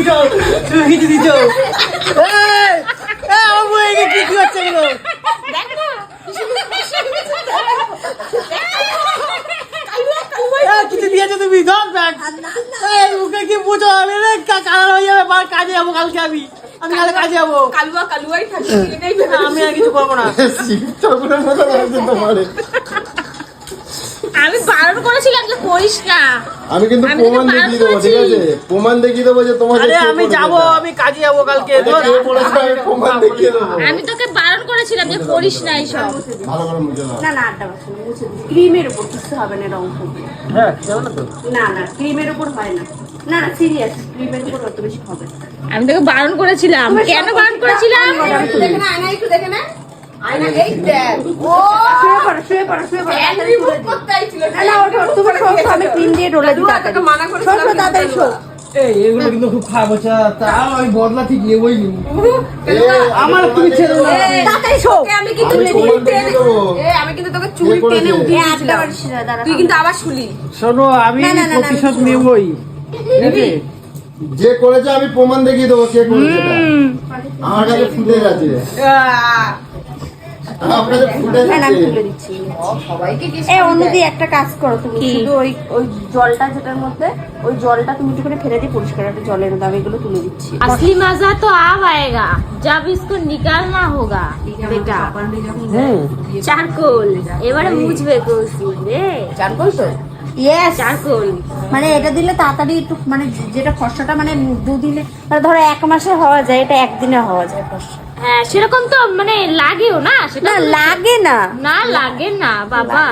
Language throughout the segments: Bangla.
তুমি কিছু দিছো? এই, এই, আমার বউকে কি কি হচ্ছে এগুলো এই, কিছু দিয়েছ তুমি? ধর ব্যাগ এই মুখে কি বুঝো? আমি রে কা- কালার হয়ে যাবে কাজে যাব কালকে আমি। আমি কালকে কাজে যাব। কালুয়া কালুয়াই না, আমি আর কিছু করব না ঠাকুরের মতো লাগছে তোমারে আমি বারণ করেছিলাম যে করিস না। আমি কিন্তু তোকে প্রমাণ বারণ দেখিয়ে দেবো ঠিক আছে? প্রমাণ দেখিয়ে দেবো যে তোমার আরে আমি যাব আমি কাজে যাব কালকে। প্রমাণ দেখিয়ে দেবো। আমি তোকে বারণ করেছিলাম যে করিস না এইসব ভালো করে দাও। না না আড্ডা মুছে ক্রিমের উপর কিছু হবে না রং করবে হ্যাঁ না তো না না ক্রিমের উপর হয় না। না না সিরিয়াস ক্রিমের উপর অত বেশি হবে আমি তোকে বারণ করেছিলাম। কেন বারণ করেছিলাম? দেখে না আয়না একটু দেখে না। আয়না এই দেখ। ও! শুয়ে পড়ো শুয়ে পড়ো শুয়ে পড়ো তাড়াতাড়ি তুলে দিই। না না ওঠো তুমি শোক আমি ক্রিম দিয়ে ডলে দিই তাড়াতাড়ি মানা করে শোক তাড়াতাড়ি শোক এই এগুলো কিন্তু খুব খারাপ হচ্ছে। তাও আমি বদলা ঠিক নেবই আমার তুমি ছেড়ে না তাড়াতাড়ি শোক আমি কিন্তু আমি প্রমাণ দেখিয়ে আমি কিন্তু তোকে চুল কে টেনে উঠিয়ে দিয়েছিলাম। তুই কিন্তু আবার শুলি। শোনো আমি প্রতিশোধ নেবই যে করেছে আমি প্রমাণ দেখিয়ে দেবো কে করেছে আমার কাছে ফুটেজ আছে একটা কাজ করো তুমি শুধু ওই ওই জলটা যেটার মধ্যে ওই জলটা তুমি একটু করে ফেলে দিয়ে পরিষ্কার একটা জলের দাম এগুলো তুলে দিচ্ছি असली मजा तो अब आएगा जब इसको निकालना होगा बेटा হুম চারকোল এবারে মুছবে কৌশিক রে চারকোল তো ইয়েস চারকোল মানে এটা দিলে তাড়াতাড়ি একটু মানে যেটা ফর্সাটা মানে দুদিনে মানে ধরো এক মাসে হওয়া যায় এটা একদিনে হওয়া যায় ফর্সা হ্যাঁ সেরকম তো মানে লাগেও না সেটা লাগে না। না লাগে না বাবা।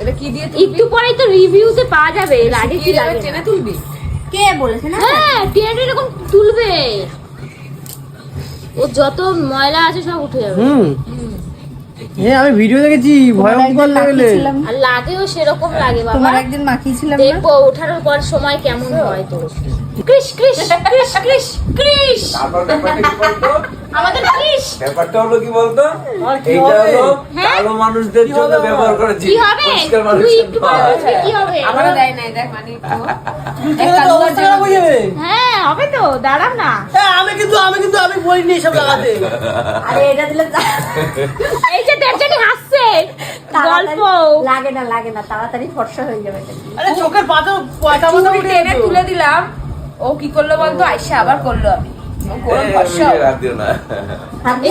এটা কি দিয়ে একটু পরেই তো রিভিউতে পাওয়া যাবে লাগে কি লাগে টেনে তুলবি? কে বলেছে না? হ্যাঁ টেনে এরকম তুলবে। ও যত ময়লা আছে সব উঠে যাবে। হুম। হ্যাঁ আমি ভিডিও দেখেছি ভয়ঙ্কর আর লাগেও সেরকম লাগে বাবা। তোমার একদিন মাখিয়েছিলাম না? দেখব ওঠানোর পর সময় কেমন হয়। তো কৃষ কৃষ কৃষ কৃষ কৃষ তারপর ব্যাপারটা কি বলতো? আমাদের কৃষ ব্যাপারটা হলো কি বলতো? এইটা হলো হ্যাঁ? কালো মানুষদের জন্য ব্যবহার আবার? করেছি কি হবে? তুই একটু কি হবে? আমারও দেয় নাই দেখ মানে একটু। তুমি তো অবস্থা খারাপ হয়ে যাবে। হবে তো দাঁড়াও না। আমি কিন্তু আমি কিন্তু আমি বলিনি এসব লাগাতে। আরে এটা দিলে এই যে দেবজানি হাসছে। তাড়াতাড়ি- গল্প। লাগে না লাগে না তাড়াতাড়ি ফর্সা হয়ে যাবে আরে চোখের পাতা। তুলে দিলাম। ও কি করল বলতো? আইসা আবার করল আমি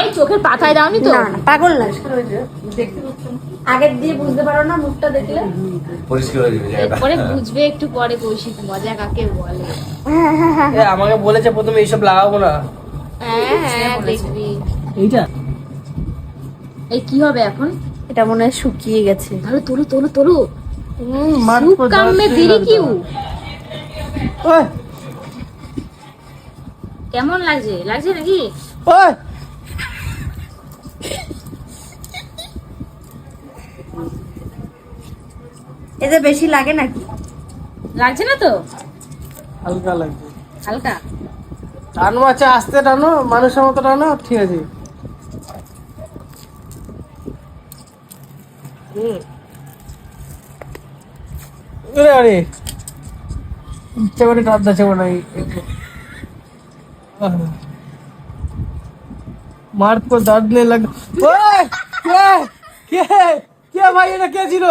এই, চোখের পাতায় দাওনি তো? পাগল না। আগের দিয়ে বুঝতে পারো না মুখটা দেখলে? পরিষ্কার হয়ে যাবে পরে বুঝবে একটু পরে কৌশিক মজা কাকে বলে? আমাকে বলেছে প্রথমে এইসব লাগাবো না। হ্যাঁ হ্যাঁ দেখবি। এইটা? এই কি হবে এখন? এটা মনে হয় শুকিয়ে গেছে। তাহলে তোলো তোলো তোলো। কাম দেরি কিউ? ওই। কেমন লাগছে? লাগছে নাকি? ওই। এতে বেশি লাগে নাকি? লাগছে না তো? হালকা লাগছে। হালকা? টানো আছে আস্তে টানো মানুষের মতো টানো ঠিক আছে। হুম। আরে। মনে হয় মার তো দর্দ নেই লাগ কে? কে? কে ভাই এটা কে ছিল?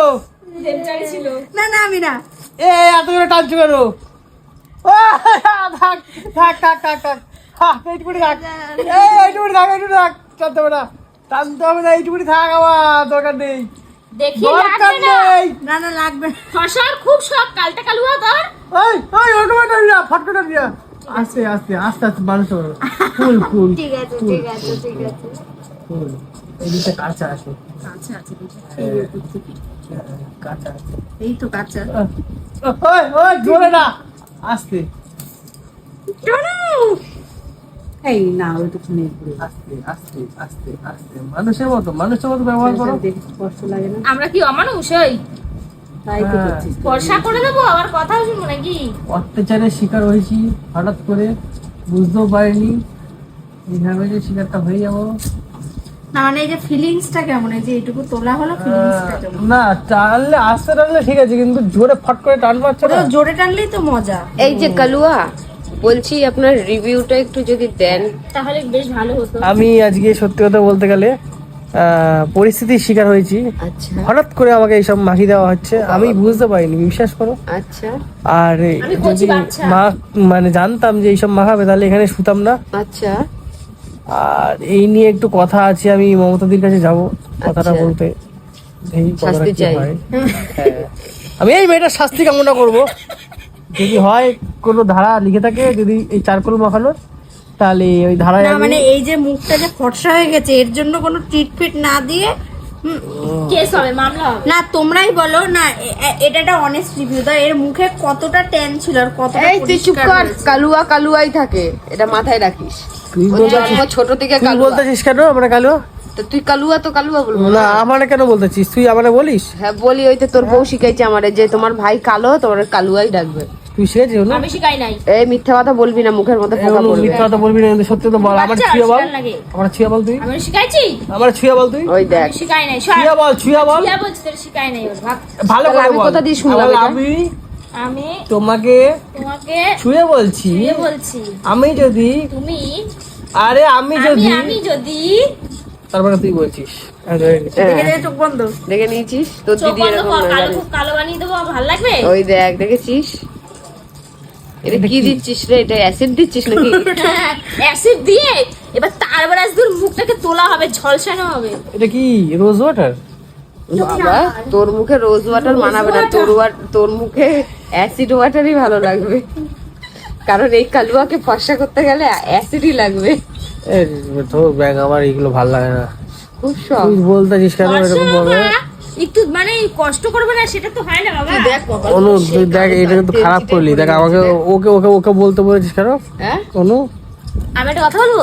না না আমি না। এ এত করে টানছো কেন? থাক থাক থাক থাক থাক। টানতে হবে না। টানতে হবে না এইটুকুনি থাক আমার দরকার নেই। দেখি দরকার না। না না লাগবে না। ফসার খুব শখ কালটা কালুয়া তোর ওই ওই ওরকম টানবি না ফট করে আস্তে আস্তে আস্তে আস্তে মানুষ ফুল ফুল ঠিক আছে ঠিক আছে ঠিক আছে। ফুল। এই কাঁচা আছে। কাঁচা আছে এই তো কাঁচা। ওই ওই জোরে না। আস্তে। এই না ওই তো শুনে আস্তে আস্তে আস্তে আস্তে। মানুষের মতো মানুষের মতো ব্যবহার করো। কষ্ট লাগে না। আমরা কি অমানুষ ওই তাই তো হ্যাঁ। করে দেবো আবার কথা শুনব নাকি? অত্যাচারের শিকার হয়েছি হঠাৎ করে বুঝতেও পারিনি। এইভাবে যে শিকারটা হয়ে যাব। না মানে এই যে ফিলিংসটা কেমন? এই যে এইটুকু তোলা হলো ফিলিংসটা কেমন? না টানলে আস্তে টানলে ঠিক আছে কিন্তু জোরে ফট করে টান পাচ্ছে না। জোরে টানলেই তো মজা। এই যে কালুয়া বলছি আপনার রিভিউটা একটু যদি দেন। তাহলে বেশ ভালো হতো। আমি আজকে সত্যি কথা বলতে গেলে পরিস্থিতির শিকার হয়েছি। আচ্ছা। হঠাৎ করে আমাকে এইসব মাখি দেওয়া হচ্ছে। আমি বুঝতে পারিনি বিশ্বাস করো। আচ্ছা। আর যদি। মা মানে জানতাম যে এইসব মাখাবে তাহলে এখানে শুতাম না। আচ্ছা। আর এই নিয়ে একটু কথা আছে আমি মমতাদির কাছে যাব কথাটা আচ্ছা। বলতে। হ্যাঁ। আমি এই মেয়েটার শাস্তি কামনা করব। যদি হয় কোনো ধারা লিখে থাকে যদি এই চারকোল মাখানোর তাহলে ওই ধারায় না মানে এই যে মুখটা যে ফর্সা হয়ে গেছে এর জন্য কোনো ট্রিটমেন্ট না দিয়ে কেস হবে মামলা হবে। না তোমরাই বলো না এটা একটা অনেস্ট রিভিউ দাও এর মুখে কতটা ট্যান ছিল আর কতটা এই তুই চুপ কর কালুয়া কালুয়াই থাকে এটা মাথায় রাখিস। তুই ছোট থেকে তুই কালুয়া। বলতেছিস কেন আমরা কালো তো তুই কালুয়া তো কালুয়া বলব। না আমার কেন বলতেছিস? তুই আমার বলিস? হ্যাঁ বলি ওই তো তোর বউ শিখাইছে আমারে যে তোমার ভাই কালো তোমার কালুয়াই ডাকবে। তুই শিখেছিস না আমি শিখাই নাই। এই মিথ্যা কথা বলবি না মুখের মধ্যে এই পোকা পড়বে। মিথ্যা কথা বলবি না কিন্তু সত্যি তো বল। আমার ছুঁয়ে বল। আমার ছুঁয়ে বল তুই। আমি শিখাইছি? আমার ছুঁয়ে বল তুই। ওই দেখ। শিখাই নাই সর। ছুঁয়ে বল ছুঁয়ে বল। শিয়া বলছি তোর শিখাই নাই ভালো করে আমি বল। দিয়ে শুনলাম আমি আমি তোমাকে তোমাকে ছুঁয়ে বলছি। বলছি। আমি যদি তুমি আরে আমি যদি আমি যদি তারপরে তুই বলছিস। হ্যাঁ, দেখে দেখে চোখ বন্ধ। দেখে নিয়েছিস? তোর দিদি এরকম কালো কালো বানিয়ে দেবো ভালো লাগবে? ওই দেখ দেখেছিস? এটা কি দিচ্ছিস রে এটা অ্যাসিড দিচ্ছিস নাকি? অ্যাসিড দিয়ে এবার তোর মুখটাকে তোলা হবে ঝলসানো হবে। এটা কি রোজ ওয়াটার বাবা তোর মুখে রোজ ওয়াটার মানাবে না তোর ওয়া- তোর মুখে অ্যাসিড ওয়াটারই ভালো লাগবে। কারণ এই কালুয়াকে ফর্সা করতে গেলে অ্যাসিডই লাগবে। তো ব্যাগ আমার এগুলো ভালো লাগে না। খুব শখ। বলতে কেন এরকম বাবা, একটু মানে কষ্ট করবে না সেটা তো হয় না বাবা। দেখ অনু তুই দেখ এটা কিন্তু খারাপ করলি দেখ আমাকে ওকে ওকে ওকে বলতে বলেছিস কেন? হ্যাঁ? অনু? আমি একটা কথা বলব?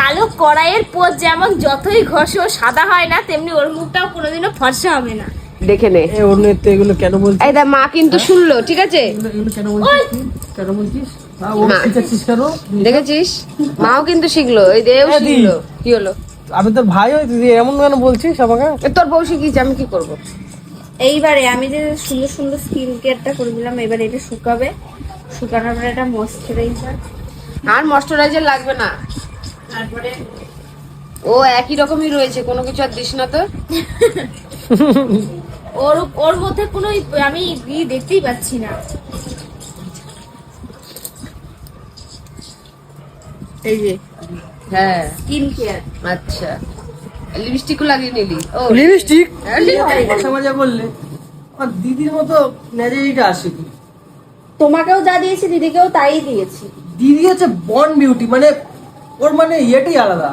কালো কড়াইয়ের পোজ যেমন যতই ঘষো সাদা হয় না তেমনি ওর মুখটাও কোনোদিনও ফর্সা হবে না। দেখে নে। এ অনু তো এগুলো কেন বলছিস? এই দেখ মা কিন্তু শুনলো ঠিক আছে? এগুলো কেন বলছিস? কেন বলছিস? হ্যাঁ, দেখেছিস? মাও কিন্তু শিখলো এই দেও দি। শিখলো। কি হলো? আমি তোর ভাই হই তুই এমন কেন বলছিস আমাকে? তোর বউ শিখিয়েছে আমি কি করব? এইবারে আমি যে সুন্দর সুন্দর স্কিন কেয়ারটা করে দিলাম এবার এটা শুকাবে। শুকানোর পরে এটা ময়শ্চারাইজার আর ময়শ্চারাইজার লাগবে না। তারপরে ও একই রকমই রয়েছে কোনো কিছু আর দিস না তো ওর ওর মধ্যে কোনো আমি দেখতেই পাচ্ছি না। এই যে হ্যাঁ। স্কিন কেয়ার আচ্ছা। লিপস্টিকও লাগিয়ে নিলি? ও। লিপস্টিক? হ্যাঁ, মাঝে মাঝে বললে। আর দিদির মতো ন্যাচারিটা আসে তোমাকেও যা দিয়েছি দিদিকেও তাই দিয়েছি। দিদি হচ্ছে বন বিউটি মানে ওর মানে ইয়েটাই আলাদা।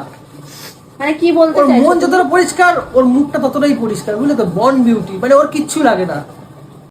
মানে কি বলতে ওর মন যতটা পরিষ্কার ওর মুখটা ততটাই পরিষ্কার বুঝলে তো? বন বিউটি মানে ওর কিচ্ছু লাগে না।